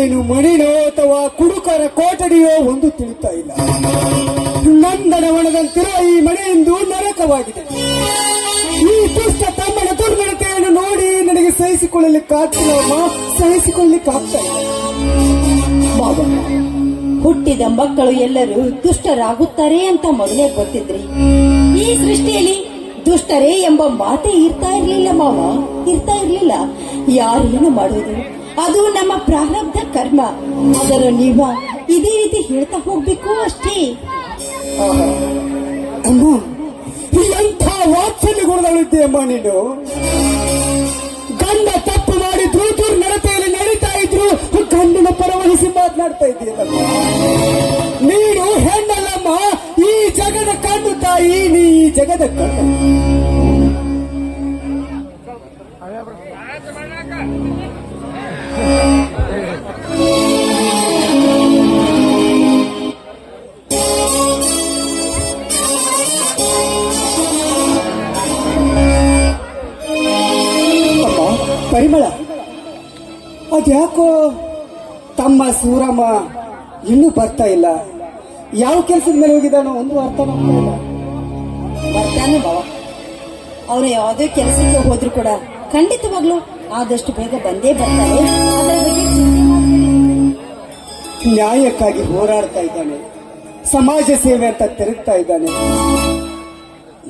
ಇದೇನು ಮಣಿನೋ ಅಥವಾ ಕುಡುಕರ ಕೋಟಡಿಯೋ ಒಂದು ತಿಳಿತಾ ಇಲ್ಲ. ನಂದನವನದಂತಿರುವ ಈ ಮನೆಯೆಂದು ನರಕವಾಗಿದೆ. ಈ ದುಷ್ಟ ತಮ್ಮನ ದುರ್ನಡತೆಯನ್ನು ನೋಡಿ ನನಗೆ ಸಹಿಸಿಕೊಳ್ಳಲಿಕ್ಕಾಗ್ತಿಲ್ಲ ಅಮ್ಮ. ಸಹಿಸಿಕೊಳ್ಳಲಿಕ್ಕಾಗ್ತಾ ಇಲ್ಲ. ಹುಟ್ಟಿದ ಮಕ್ಕಳು ಎಲ್ಲರೂ ದುಷ್ಟರಾಗುತ್ತಾರೆ ಅಂತ ಮೊದಲೇ ಗೊತ್ತಿದ್ರಿ. ಈ ಸೃಷ್ಟಿಯಲ್ಲಿ ದುಷ್ಟರೇ ಎಂಬ ಮಾತೇ ಇರ್ತಾ ಇರ್ಲಿಲ್ಲ ಮಾವ. ಇರ್ತಾ ಇರ್ಲಿಲ್ಲ. ಯಾರೇನು ಮಾಡುವುದು? ಅದು ನಮ್ಮ ಪ್ರಾರಬ್ಧ ಕರ್ಮ. ಅದರ ನೀವ ಇದೇ ರೀತಿ ಹೇಳ್ತಾ ಹೋಗ್ಬೇಕು ಅಷ್ಟೇ. ಅಮ್ಮ ಎಂಥ ವಾತ್ಸಲ್ಯ ಗುಣದಲ್ಲಿದ್ದೆ ಅಮ್ಮ ನೀನು. ಗಂಡ ತಪ್ಪು ಮಾಡಿದ್ರು ದುರ್ನಡತೆಯಲ್ಲಿ ನಡೀತಾ ಇದ್ರು, ಗಂಡನ ಪರವಹಿಸಿ ಮಾತನಾಡ್ತಾ ಇದ್ದೀಯಲ್ಲ ನೀನು ಹೆಣ್ಣಲ್ಲಮ್ಮ, ಈ ಜಗದ ಕಣ್ಣು ತಾಯಿ, ನೀ ಈ ಜಗದ ಕಣ್ಣು. ಪರಿಮಳ. ಅದ್ಯಾಕೋ ತಮ್ಮ ಸೂರಮ್ಮ ಇನ್ನೂ ಬರ್ತಾ ಇಲ್ಲ? ಯಾವ ಕೆಲಸದ ಮೇಲೆ ಹೋಗಿದ್ದಾನೋ ಒಂದು ಅರ್ಥ ಮಾಡ್ತಾ ಇಲ್ಲ. ಬರ್ತಾನೆ ಬಾವ. ಅವನು ಯಾವುದೇ ಕೆಲಸಕ್ಕೆ ಹೋದ್ರು ಕೂಡ ಖಂಡಿತವಾಗ್ಲು ಆದಷ್ಟು ಬೇಗ ಬಂದೇ ಬರ್ತಾರೆ. ಅದರ ಬಗ್ಗೆ ಚಿಂತೆ ಮಾಡ್ಬೇಡಿ. ನ್ಯಾಯಕ್ಕಾಗಿ ಹೋರಾಡ್ತಾ ಇದ್ದಾನೆ. ಸಮಾಜ ಸೇವೆ ಅಂತ ತೆರಗ್ತಾ ಇದ್ದಾನೆ.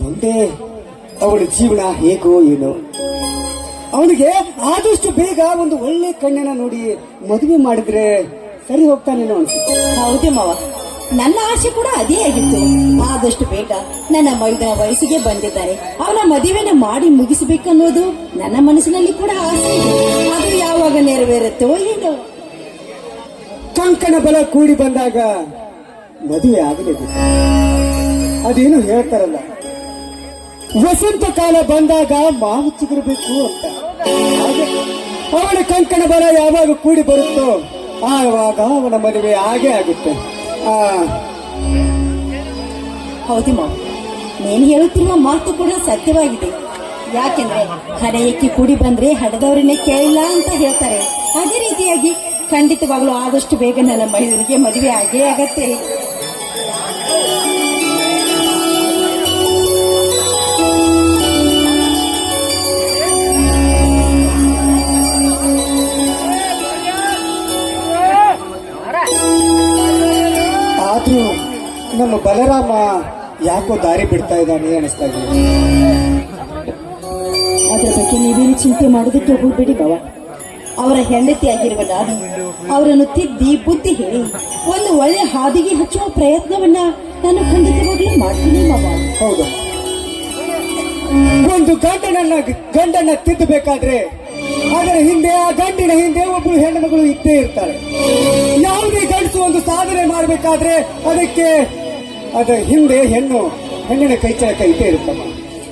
ಮುಂದೆ ಅವಳ ಜೀವನ ಹೇಗೋ ಏನೋ. ಅವನಿಗೆ ಆದಷ್ಟು ಬೇಗ ಒಂದು ಒಳ್ಳೆ ಕಣ್ಣನ್ನ ನೋಡಿ ಮದುವೆ ಮಾಡಿದ್ರೆ ಸರಿ ಹೋಗ್ತಾನೇನೋ ಅನ್ಸುತ್ತೆ. ಹೌದು ಮಾವ. ನನ್ನ ಆಸೆ ಕೂಡ ಅದೇ ಆಗಿತ್ತು. ಆದಷ್ಟು ಬೇಗ ನನ್ನ ಮೈದನ ವಯಸ್ಸಿಗೆ ಬಂದಿದ್ದಾರೆ. ಅವನ ಮದುವೆನ ಮಾಡಿ ಮುಗಿಸಬೇಕನ್ನೋದು ನನ್ನ ಮನಸ್ಸಿನಲ್ಲಿ ಕೂಡ ಆಸೆ ಅದು ಯಾವಾಗ ನೆರವೇರುತ್ತೋ ಏನೋ. ಕಂಕಣ ಬಲ ಕೂಡಿ ಬಂದಾಗ ಮದುವೆ ಆಗಲಿದೆ. ಅದೇನು ಹೇಳ್ತಾರಲ್ಲ, ವಸಂತ ಕಾಲ ಬಂದಾಗ ಮಾವು ಚಿಗುರಬೇಕು ಅಂತ. ಅವನ ಕಂಕಣ ಬಲ ಯಾವಾಗ ಕೂಡಿ ಬರುತ್ತೋ, ಆವಾಗ ಅವನ ಮದುವೆ ಆಗೇ ಆಗುತ್ತೆ. ಆ. ಹೌದು ಮಾವ. ನೀನು ಹೇಳುತ್ತಿರುವ ಮಾತು ಕೂಡ ಸತ್ಯವಾಗಿದೆ. ಯಾಕೆಂದ್ರೆ ಹರೆಯಕ್ಕೆ ಕೂಡಿ ಬಂದ್ರೆ ಹಡದವರನ್ನೇ ಕೇಳಿಲ್ಲ ಅಂತ ಹೇಳ್ತಾರೆ. ಅದೇ ರೀತಿಯಾಗಿ ಖಂಡಿತವಾಗ್ಲೂ ಆದಷ್ಟು ಬೇಗ ನನ್ನ ಮಹಿಳೆಯರಿಗೆ ಮದುವೆ ಆಗೇ ಆಗತ್ತೆ. ಆದ್ರೂ ನಮ್ಮ ಬಲರಾಮ ಯಾಕೋ ದಾರಿ ಬಿಡ್ತಾ ಇದ್ದಾನೆ ಅನಿಸ್ತಾ ಇದೆ. ಅದರ ಬಗ್ಗೆ ನೀವೇನು ಚಿಂತೆ ಮಾಡೋದಕ್ಕೆ ಹೋಗ್ಬೇಡಿ ಬಾವ. ಅವರ ಹೆಂಡತಿ ಆಗಿರುವ ನಾನು ಅವರನ್ನು ತಿದ್ದಿ ಬುದ್ಧಿ ಹೇಳಿ ಒಂದು ಒಳ್ಳೆ ಹಾದಿಗೆ ಹಚ್ಚುವ ಪ್ರಯತ್ನವನ್ನ ನಾನು ಖಂಡಿತವಾಗ್ಲೂ ಮಾಡ್ತೀನಿ ಹೌದು. ಒಂದು ಗಂಡನನ್ನ ಗಂಡನ್ನ ತಿದ್ದಬೇಕಾದ್ರೆ ಅದರ ಹಿಂದೆ ಆ ಗಂಡಿನ ಹಿಂದೆ ಒಬ್ಬರು ಹೆಣ್ಣು ಮಗಳು ಇದ್ದೇ ಇರ್ತಾರೆ. ಯಾವುದೇ ಒಂದು ಸಾಧನೆ ಮಾಡಬೇಕಾದ್ರೆ ಅದಕ್ಕೆ ಅದರ ಹಿಂದೆ ಹೆಣ್ಣು ಹೆಣ್ಣಿನ ಕೈ ಚಳಕ ಇದ್ದೇ ಇರುತ್ತಮ್ಮ.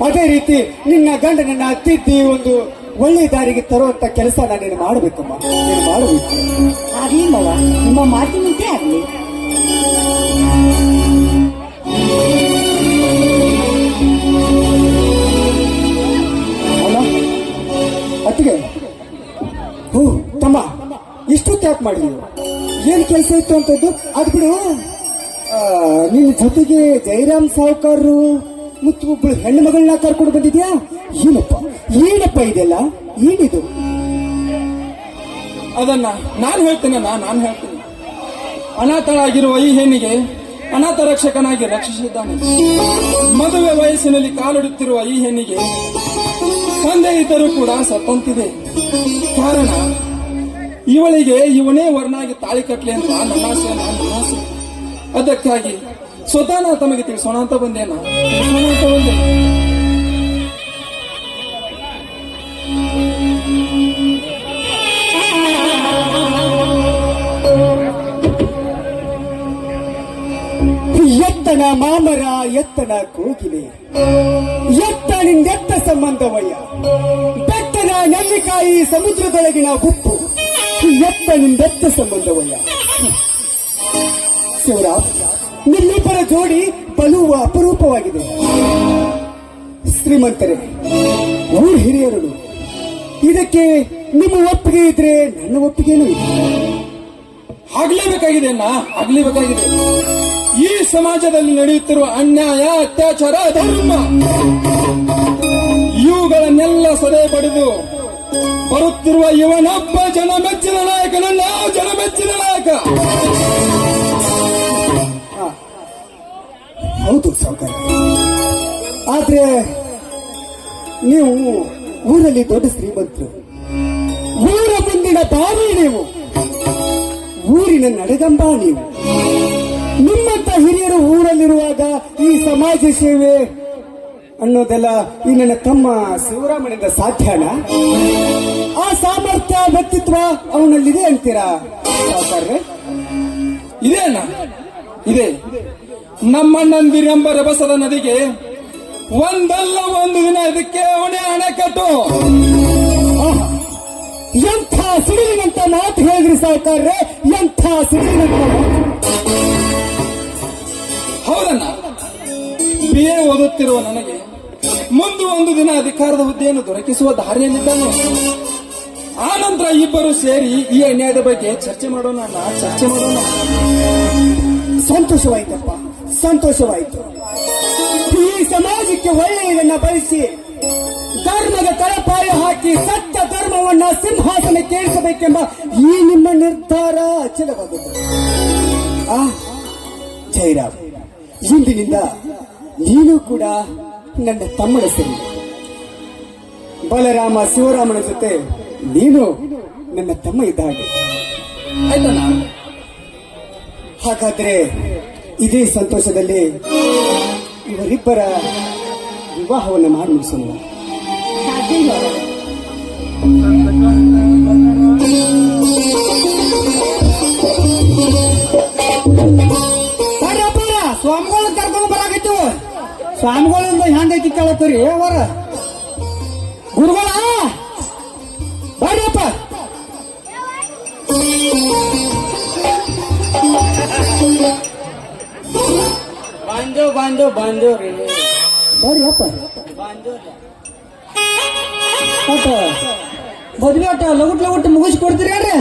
ಅದೇ ರೀತಿ ನಿನ್ನ ಗಂಡನನ್ನ ತಿದ್ದಿ ಒಂದು ಒಳ್ಳೆ ದಾರಿಗೆ ತರುವಂತ ಕೆಲಸ ನಾನೇನು ಮಾಡಬೇಕಮ್ಮ? ನೀನು ಮಾಡಬೇಕು. ಆಗ್ಲಿ ಮಾವ ನಿಮ್ಮ ಮಾತಿನಂತೆ ಆಗ್ಲಿ. ಅತ್ತಿಗೆ ಹೂ ತಮ್ಮ ಇಷ್ಟು ತ್ಯಾಕ್ ಮಾಡಿದ್ವಿ ಏನ್ ಕೆಲಸ ಇತ್ತು ಅಂತದ್ದು? ಅದ್ ಬಿಡು. ನಿನ್ನ ಜೊತೆಗೆ ಜಯರಾಮ್ ಸಾವುಕಾರರು ಮತ್ತು ಒಬ್ಬಳು ಹೆಣ್ಣು ಮಗಳನ್ನ ಕರ್ಕೊಂಡು ಬಂದಿದ್ಯಾ? ಏನಪ್ಪ? ಏನಪ್ಪ ಇದೆಲ್ಲ? ಏನಿದು? ಅದನ್ನ ನಾನು ಹೇಳ್ತೇನಲ್ಲ ನಾನು ಹೇಳ್ತೇನೆ. ಅನಾಥಳಾಗಿರುವ ಈ ಹೆಣ್ಣಿಗೆ ಅನಾಥ ರಕ್ಷಕನಾಗಿ ರಕ್ಷಿಸಿದ್ದಾನೆ. ಮದುವೆ ವಯಸ್ಸಿನಲ್ಲಿ ಕಾಲಿಡುತ್ತಿರುವ ಈ ಹೆಣ್ಣಿಗೆ ತಂದೆ ಇದ್ದರೂ ಕೂಡ ಸತ್ತಂತಿದೆ. ಕಾರಣ ಇವಳಿಗೆ ಇವನೇ ವರ್ಣಾಗಿ ತಾಳಿ ಕಟ್ಲಿ ಅಂತ ನನ್ನ ಆಸೆ ನನ್ನ ಆಸೆ ಅದಕ್ಕಾಗಿ ಸ್ವತಃ ನಾ ತಮಗೆ ತಿಳಿಸೋಣ ಅಂತ ಬಂದೇನ ಅಂತ ಬಂದೆ. ಎತ್ತನ ಮಾಮರ ಎತ್ತನ ಕೋಗಿಲೆ. ಎತ್ತ ನಿಂದೆತ್ತ ಸಂಬಂಧವಯ್ಯ. ಬೆತ್ತನ ನೆಲ್ಲಿಕಾಯಿ ಸಮುದ್ರದೊಳಗಿನ ಉಪ್ಪು ಎತ್ತ ಸಂಬಂಧವಯ್ಯ. ಶಿವರಾಮ್ ನಿನ್ನಿಬ್ಬರ ಜೋಡಿ ಬಲು ಅಪರೂಪವಾಗಿದೆ. ಶ್ರೀಮಂತರೇ, ಊರ್ ಹಿರಿಯರು ಇದಕ್ಕೆ ನಿಮ್ಮ ಒಪ್ಪಿಗೆ ಇದ್ರೆ ನನ್ನ ಒಪ್ಪಿಗೆನೂ ಇದೆ ಆಗ್ಲೇಬೇಕಾಗಿದೆ ಅಣ್ಣ, ಆಗ್ಲೇಬೇಕಾಗಿದೆ. ಈ ಸಮಾಜದಲ್ಲಿ ನಡೆಯುತ್ತಿರುವ ಅನ್ಯಾಯ, ಅತ್ಯಾಚಾರ ಧರ್ಮ ಇವುಗಳನ್ನೆಲ್ಲ ಸದೆ ಪಡೆದು ಬರುತ್ತಿರುವ ಇವನೊಬ್ಬ ಜನಮೆಚ್ಚಿನ ಜನ ಜನಮೆಚ್ಚಿನ ನಾಯಕ. ಹೌದು ಸಾವುಕಾರ. ಆದ್ರೆ ನೀವು ಊರಲ್ಲಿ ದೊಡ್ಡ ಶ್ರೀಮಂತರು. ಊರ ಮುಂದಿನ ದಾರಿ ನೀವು. ಊರಿನ ನಡೆದಂಬ ನೀವು. ನಿಮ್ಮಂತ ಹಿರಿಯರು ಊರಲ್ಲಿರುವಾಗ ಈ ಸಮಾಜ ಸೇವೆ ಅನ್ನೋದೆಲ್ಲ ಈ ನನ್ನ ತಮ್ಮ ಶಿವರಾಮನಿಂದ ಸಾಧ್ಯನ ಆ ಸಾಮರ್ಥ್ಯ, ವ್ಯಕ್ತಿತ್ವ ಅವನಲ್ಲಿದೆ ಅಂತೀರಾ? ಇದೆ ಅಣ್ಣ. ಇದೆ. ನಮ್ಮಣ್ಣಂದಿರೆಂಬ ರಭಸದ ನದಿಗೆ ಒಂದಲ್ಲ ಒಂದು ದಿನ ಇದಕ್ಕೆ ಅವನೇ ಅಣೆಕಟ್ಟು. ಎಂಥ ಸಿಡಿಲಿನಂತ ಮಾತು ಹೇಳಿದ್ರಿ ಸಾವುಕಾರ್ರೆ? ಎಂಥ ಸಿಡಿಲಿನಂತ ಹೌದಣ್ಣ. ಬಿ ಎ ಓದುತ್ತಿರುವ ನನಗೆ ಮುಂದೆ ಒಂದು ದಿನ ಅಧಿಕಾರದ ಹುದ್ದೆಯನ್ನು ದೊರಕಿಸುವ ದಾರಿಯಲ್ಲಿದ್ದಾನೆ. ಆ ನಂತರ ಇಬ್ಬರು ಸೇರಿ ಈ ಅನ್ಯಾಯದ ಬಗ್ಗೆ ಚರ್ಚೆ ಮಾಡೋಣ ಚರ್ಚೆ ಮಾಡೋಣ. ಸಂತೋಷವಾಯ್ತಪ್ಪ, ಸಂತೋಷವಾಯ್ತು. ಈ ಸಮಾಜಕ್ಕೆ ಒಳ್ಳೆಯದನ್ನ ಬಯಸಿ, ಧರ್ಮದ ತಳಪಾಯ ಹಾಕಿ ಸತ್ಯ ಧರ್ಮವನ್ನ ಸಿಂಹಾಸನ ಕೇಳಿಸಬೇಕೆಂಬ ಈ ನಿಮ್ಮ ನಿರ್ಧಾರ ಅಚಲವಾದದ್ದು. ಆ ಜೈರಾಮ್ ಇಂದಿನಿಂದ ನೀನು ಕೂಡ ನನ್ನ ತಮ್ಮನ ಸರಿ. ಬಲರಾಮ ಶಿವರಾಮನ ಜೊತೆ ನೀನು ನನ್ನ ತಮ್ಮ ಇದ್ದ ಹಾಗೆ ಹಾಗಾದ್ರೆ ಇದೇ ಸಂತೋಷದಲ್ಲಿ ಇವರಿಬ್ಬರ ವಿವಾಹವನ್ನು ಮಾಡಿ ಮುಗಿಸೋಣ. ಸ್ವಾಮಿಗಳು ಕರ್ಕೊಂಡು ಬರಾಕತ್ತೀವ ಸ್ವಾಮಿಗಳಿಂದ ಹೆಂಗೈತಿ ಕೇಳತ್ತೀರಿ? ಅವರ? ಗುರುಗಳ! ಬಾಡಿಯಪ್ಪ ಬಂದು ಬಂದು ಬಂದು ರೀ. ಬರ್ರಿಯಪ್ಪ ಬಂದು ಮದ್ವೆ ಆಟ ಲಗುಟ್ ಲಗುಟ್ ಮುಗಿಸ್ಕೊಡ್ತೀರಿ ಏನ್ರಿ?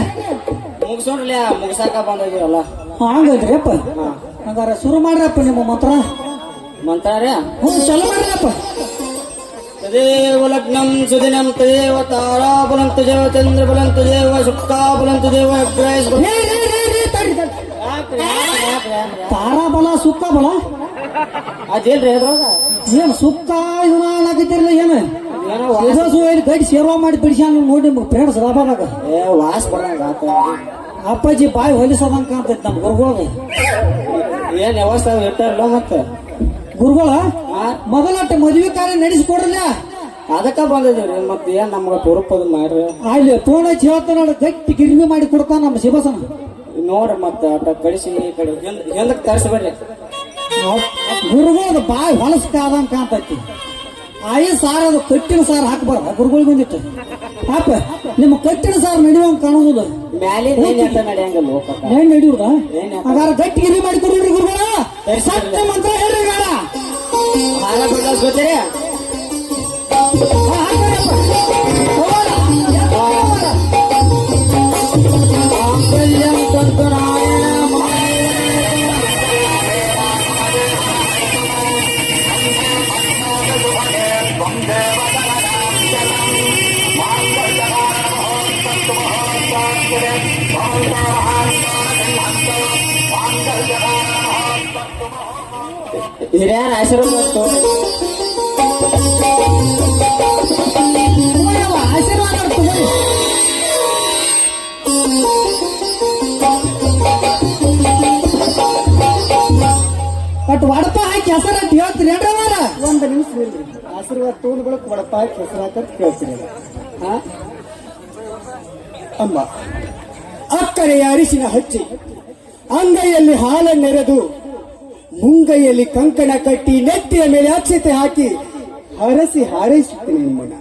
ಮುಗಿಸೋಣ್ರಲ್ಲ ಮುಗಿಸಾಕ ಬಂದಿದ್ದೀರಲ್ಲ ಹಂಗೈತ್ರಿ ಅಪ್ಪ ಹಂಗಾರ ಶುರು ಮಾಡ್ರಪ್ಪ ನಿಮ್ಮ ಮಂತ್ರ. ಮಂತ್ರಾರ್ಯ ಹ್ಞೂ ಚಲೋ ಮಾಡ್ರಪ್ಪ ತದೇವ ಲಗ್ನಂ ಸುದಿನಂ ತದೇವ ತಾರಾ ಬಲಂ ದೇವ ಚಂದ್ರ ಬಲಂ ದೇವ ಶುಕ್ತಾ ಬಲಂ ದೇವ ಅಗ್ರೇಶ್ ಬಲಂ ಏ, ಏ, ಏ, ಏ, ತಡ್ರಿ, ತಡ್ರಿ. ಯಾಕ್ರಿ, ಯಾಕ್ರಿ, ಯಾಕ್ರಿ, ಯಾಕ್ರಿ? ತಾರಾ ಬಲ ಸುಕ್ಕ ಬಲ? ಅದಿಲ್ರಿ ಅದ್ರೊಳಗ? ಏನ್ ಸುಕ್ಕ ಇವನ ಅನ್ನಕತ್ತಿರ್ಲಿ ಏನು? ಗಡಿ ಸೇವಾ ಮಾಡಿ ಬಿಡಿಸ್ಯಾನ ನೋಡಿ ಫ್ರೆಂಡ್ಸ್ ದಾಬಾದಾಗ ಏ ವಾಸ ಬರಂಗ ಅಪ್ಪಾಜಿ ಬಾಯಿ ಹೊಲಿಸೋದಂಗ ಕಾಣ್ತೈತಿ ನಮ್ಮ ಗುರುಗಳು ಏನ್ ವ್ಯವಸ್ಥೆ ಇರ್ತಾರಲ್ಲ ಮತ್ತ? ಗುರುಗಳ? ಮೊದಲಟ್ಟ ಮದುವೆ ಕಾರ್ಯ ನಡೆಸಿಕೊಡ್ರಲ್ಲ? ಅದಕ್ಕ ಬಂದಿದ್ದೀವ್ರಿ ಮತ್ತೆ ಏನ್ ನಮ್ಗ ತೋರಪ್ಪದ ಮಾಡ್ರಿ? ಅಲ್ಲಿ ಫೋನ್ ಹಚ್ಚಿ ಹೇಳ್ತಾನ ನೋಡು, ಗಟ್ಟಿ ಗಿರ್ವಿ ಮಾಡಿ ಕೊಡ್ತಾನ ನಮ್ಮ ಶಿವಸನ. ನೋಡ್ರಿ ಮತ್ತ ಅಟ ಕಳಿಸಿ ಈ ಕಡೆ. ಹಿಂದಕ್ ತರಿಸ್ಬೇಡ್ರಿ ಗುರುಗಳದ ಬಾಯಿ ಹೊಲಸ್ಕಾದಂಗ ಕಾಣ್ತೈತಿ. ಆಯಿ ಸಾರ ಅದು ಕಟ್ಟಿನ ಸಾರ ಹಾಕ್ಬಾರ ಗುರುಗಳಿಗೆ ಬಂದಿತ್ತು ಪಾಪ ನಿಮ್ಮ ಕಟ್ಟಿನ ಸಾರ ನಡೆಯುವಂಗ ಕಾಣುವುದು ಮ್ಯಾಲೆ ನಡೆಯಂಗ ಲೋಕ ಏನ್ ನಡಿಯುದ? ಗಟ್ಟಿ ಗಿರಿ ಮಾಡಿ ಕೊಡ್ರಿ ಗುರುಗಳ. ಸತ್ಯ ಮಂತ್ರ ಹೇಳ್ರಿ ಗಾಡ ಹಾರ ಬಿಡ್ಲಾಸ್ಕೊತೀರಿ ಮಾಂಗಲ್ಯಂ ಹೆಸರು ಅಂತ ಹೇಳ್ತೀರಿ ಒಂದು ನಿಮಿಷ ಆಶೀರ್ವಾದ ತಗೊಂಡ್ ಬಳಕ ವಡಪ ಹಾಕಿ ಹೆಸರು ಹಾ ಅಮ್ಮ ಅಕ್ಕರೆಯ ಅರಿಶಿನ ಹಚ್ಚಿ ಅಂಗೈಯಲ್ಲಿ ಹಾಲನ್ನೆರೆದು ಮುಂಗೈಯಲ್ಲಿ ಕಂಕಣ ಕಟ್ಟಿ ನೆತ್ತಿಯ ಮೇಲೆ ಅಕ್ಷತೆ ಹಾಕಿ ಹರಸಿ ಹಾರೈಸುತ್ತೇನೆ ನಿಮ್ಮನ್ನ.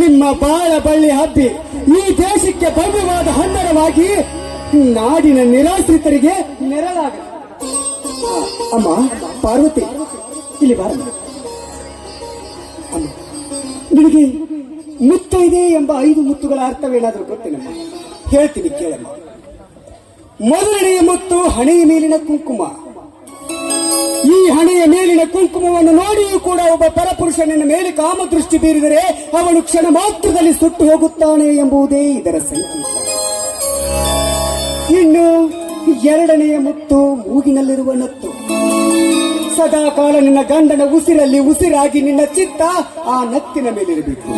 ನಿಮ್ಮ ಬಾಳ ಬಳ್ಳಿ ಹಬ್ಬಿ ಈ ದೇಶಕ್ಕೆ ಭವ್ಯವಾದ ಹಂದರವಾಗಿ ನಾಡಿನ ನಿರಾಶ್ರಿತರಿಗೆ ನೆರಳಾಗ ಅಮ್ಮ ಪಾರ್ವತಿ, ಇಲ್ಲಿ ಬಾರ ನಿನಗೆ ಮುತ್ತ ಇದೆ ಎಂಬ ಐದು ಮುತ್ತುಗಳ ಅರ್ಥವೇನಾದರೂ ಗೊತ್ತೇನಮ್ಮ? ಹೇಳ್ತೀನಿ ಕೇಳಮ್ಮ. ಮೊದಲನೆಯ ಮುತ್ತು ಹಣೆಯ ಮೇಲಿನ ಕುಂಕುಮ. ಈ ಹಣೆಯ ಮೇಲಿನ ಕುಂಕುಮವನ್ನು ನೋಡಿಯೂ ಕೂಡ ಒಬ್ಬ ಪರಪುರುಷನ ಮೇಲೆ ಕಾಮದೃಷ್ಟಿ ಬೀರಿದರೆ ಅವನು ಕ್ಷಣ ಮಾತ್ರದಲ್ಲಿ ಸುಟ್ಟು ಹೋಗುತ್ತಾನೆ ಎಂಬುದೇ ಇದರ ಸಂಕೇತ ಇನ್ನು ಎರಡನೆಯ ಮುತ್ತು ಮೂಗಿನಲ್ಲಿರುವ ನತ್ತು. ಸದಾ ಕಾಲ ನಿನ್ನ ಗಂಡನ ಉಸಿರಲ್ಲಿ ಉಸಿರಾಗಿ ನಿನ್ನ ಚಿತ್ತ ಆ ನತ್ತಿನ ಮೇಲಿರಬೇಕು.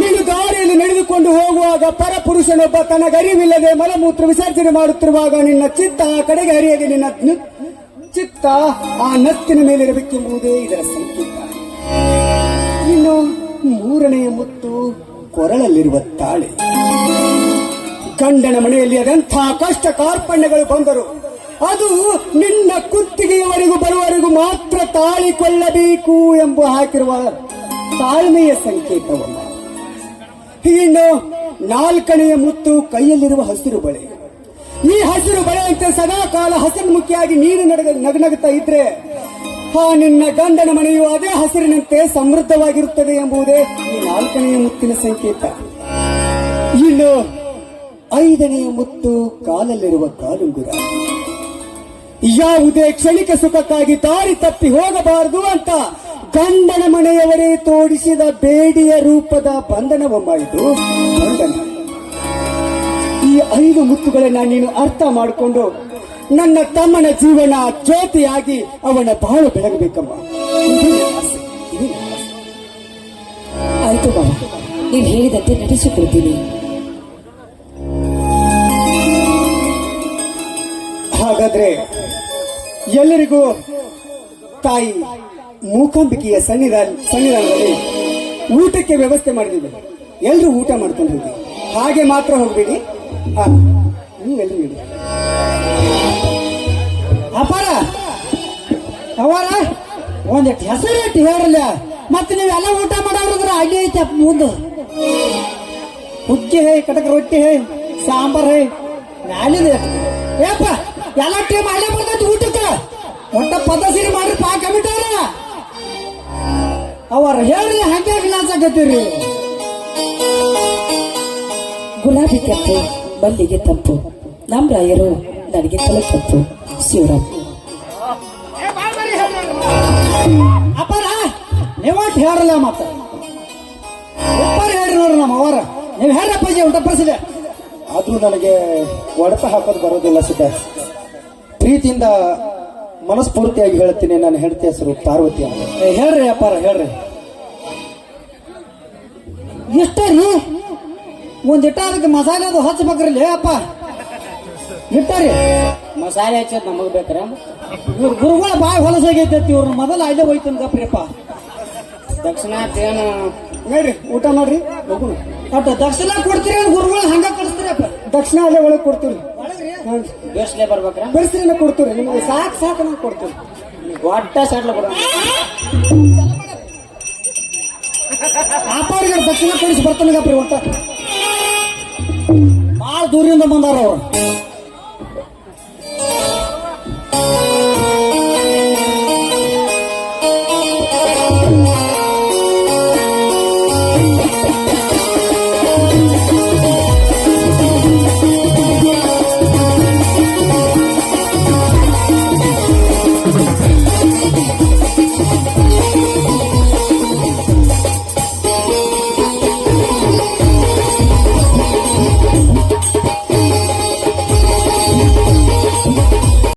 ನೀನು ದಾರಿಯಲ್ಲಿ ನಡೆದುಕೊಂಡು ಹೋಗುವಾಗ ಪರಪುರುಷನೊಬ್ಬ ತನಗರಿವಿಲ್ಲದೆ ಮಲಮೂತ್ರ ವಿಸರ್ಜನೆ ಮಾಡುತ್ತಿರುವಾಗ ನಿನ್ನ ಚಿತ್ತ ಆ ಕಡೆಗೆ ಹರಿಯದೆ ನಿನ್ನ ಚಿತ್ತ ಆ ನತ್ತಿನ ಮೇಲಿರಬೇಕೆಂಬುದೇ ಇದರ ಸಂಕೇತ. ಇನ್ನು ಮೂರನೆಯ ಮುತ್ತು ಕೊರಳಲ್ಲಿರುವ ತಾಳೆ. ಗಂಡನ ಮನೆಯಲ್ಲಿ ಅದಂಥ ಕಷ್ಟ ಕಾರ್ಪಣ್ಯಗಳು ಬಂದರು ಅದು ನಿನ್ನ ಕುತ್ತಿಗೆಯವರೆಗೂ ಬರುವವರೆಗೂ ಮಾತ್ರ ತಾಳಿಕೊಳ್ಳಬೇಕು ಎಂಬ ಹಾಕಿರುವ ತಾಳ್ಮೆಯ ಸಂಕೇತವಲ್ಲ. ಇನ್ನು ನಾಲ್ಕನೆಯ ಮುತ್ತು ಕೈಯಲ್ಲಿರುವ ಹಸಿರು ಬಳೆ. ಈ ಹಸಿರು ಬಳೆಯಂತೆ ಸದಾ ಕಾಲ ಹಸಿರುಮುಖಿಯಾಗಿ ನೀನು ನಡಗ ನಗನಗುತ್ತಾ ಇದ್ರೆ, ಆ ನಿನ್ನ ಗಂಡನ ಮನೆಯು ಅದೇ ಹಸಿರಿನಂತೆ ಸಮೃದ್ಧವಾಗಿರುತ್ತದೆ ಎಂಬುದೇ ಈ ನಾಲ್ಕನೆಯ ಮುತ್ತಿನ ಸಂಕೇತ. ಇನ್ನು ಐದನೆಯ ಮುತ್ತು ಕಾಲಲ್ಲಿರುವ ಕಾಲುಂಗುರ ಯಾವುದೇ ಕ್ಷಣಿಕ ಸುಖಕ್ಕಾಗಿ ದಾರಿ ತಪ್ಪಿ ಹೋಗಬಾರದು ಅಂತ ಗಂಡನ ಮನೆಯವರೇ ತೋಡಿಸಿದ ಬೇಡಿಯ ರೂಪದ ಬಂಧನವೊಮ್ಮಾಯಿತು. ಬಂಧನ ಈ ಐದು ಮುತ್ತುಗಳನ್ನ ನೀನು ಅರ್ಥ ಮಾಡಿಕೊಂಡು ನನ್ನ ತಮ್ಮನ ಜೀವನ ಜ್ಯೋತಿಯಾಗಿ ಅವನ ಬಾಳು ಬೆಳಗಬೇಕಮ್ಮ. ಆಯ್ತು ಬಾಬಾ ನೀವು ಹೇಳಿದಂತೆ ನಟಿಸಿಕೊಳ್ತೀನಿ ಹಾಗಾದ್ರೆ ಎಲ್ಲರಿಗೂ ತಾಯಿ ಮೂಕಾಂಬಿಕೆಯ ಸನ್ನಿಧಾನ ಸನ್ನಿಧಾನದಲ್ಲಿ ಊಟಕ್ಕೆ ವ್ಯವಸ್ಥೆ ಮಾಡಿದ್ದೀವಿ. ಎಲ್ಲರೂ ಊಟ ಮಾಡ್ಕೊಂಡು ಹೋಗಿ. ಹಾಗೆ ಮಾತ್ರ ಹೋಗ್ಬೇಡಿ. ನೀವೆಲ್ಲರೂ ಇಡಿ ಅಪಾರ! ಅವರ ಒಂದಿಟ್ಟು ಹೆಸರು ಇಟ್ಟು ಹೇಳಲ್ಲ ಮತ್ತೆ ನೀವೆಲ್ಲ ಊಟ ಮಾಡೋದ್ರ ಹಾಗೆ ಐತೆ ಮುಂದೆ. ಹುಕ್ಕಿ ಹೇ, ಕಟಕ ರೊಟ್ಟಿ ಹೇ, ಸಾಂಬಾರ್ ಹೇ ಮ್ಯಾಲಿದೆ ಏಪ್ಪ, ಎಲ್ಲ ಟೀಮ್ ಅಲ್ಲೇ ಬರ್ತೈತಿ ಊಟಕ್ಕೆ ಒಟ್ಟ ಪದಸಿರಿ ಮಾಡ್ರಿ ಪಾ ಕಮಿಟಾರ ಅವರ ಹೇಳ್ರಿ ಹಂಗೆ ಗ್ಲಾಸ್ ಆಗತ್ತೀರಿ ಗುಲಾಬಿ ಕಪ್ಪು ಮಲ್ಲಿಗೆ ತಂಪು ನಮ್ಮ ರಾಯರು ನನಗೆ ತಲೆ ತಂಪು ಶಿವರಾಮ್. ಅಪ್ಪರ ನೀವಟ್ ಹೇಳಲ್ಲ ಮತ್ತ. ಹೇಳ್ರಿ ನೋಡ್ರಿ ನಮ್ಮ ಅವರ ನೀವು ಹೇಳ್ರಪ್ಪಾಜಿ ಊಟ ಪ್ರಸಿದ್ಧ ಆದ್ರೂ ನನಗೆ ಒಡಪ ಹಾಕೋದು ಬರೋದಿಲ್ಲ ಸುತ್ತ ಪ್ರೀತಿಯಿಂದ ಮನಸ್ಫೂರ್ತಿಯಾಗಿ ಹೇಳ್ತೀನಿ ನನ್ನ ಹೆಂಡತಿ ಹೆಸರು ಪಾರ್ವತಿ ಅಂತ. ಹೇಳ್ರಿ ಅಪ್ಪಾರ ಹೇಳ್ರಿ. ಇಷ್ಟ ರೀ. ಒಂದ್ ಇಟ್ಟ ಅದಕ್ಕೆ ಮಸಾಲೆ ಅದು ಹಚ್ಬೇಕ್ರಿ ಅಪ್ಪ. ಇಟ್ಟಾರಿ. ಮಸಾಲೆ ಹಚ್ಚೋದ್ ನಮಗ್ ಬೇಕ್ರ? ಇವ್ರ ಗುರುಗಳ ಬಾಯ್ ಹೊಲಸಾಗೈತಿ ಇವ್ರ ಮೊದಲ ಅಲ್ಲೇ ಹೋಯ್ತು ಗಪ್ರಿಯಪ್ಪ ದಕ್ಷಿಣ ಏನು? ಊಟ ಮಾಡ್ರಿ. ಅಟ್ಟ ದಕ್ಷಿಣ ಕೊಡ್ತೀರಿ ಗುರುಗಳು ಹಂಗ ಕಳಿಸ್ತೀರಪ್ಪ ದಕ್ಷಿಣ ಅಲ್ಲೇ ಒಳಗೆ ಕೊಡ್ತೀವಿ ಬೇಸ್ಲೆ ಬರ್ಬೇಕ್ರ? ಪರಿಸ್ಥಿತಿನ ಕೊಡ್ತೀವಿ ನಿಮಗೆ ಸಾಕು ಸಾಕು ನಾವು ಕೊಡ್ತೀವಿ ಒಟ್ಟ ಸಾಟ್ಲ ಕೊಡ ಅಪ್ಪವ್ರಿಗೆ ದಕ್ಷಿಣ ಕೊಡಿಸಿ ಬರ್ತಾನೆ ಒಟ್ಟ. ಭಾಳ ದೂರಿಂದ ಬಂದಾರ ಅವ್ರು.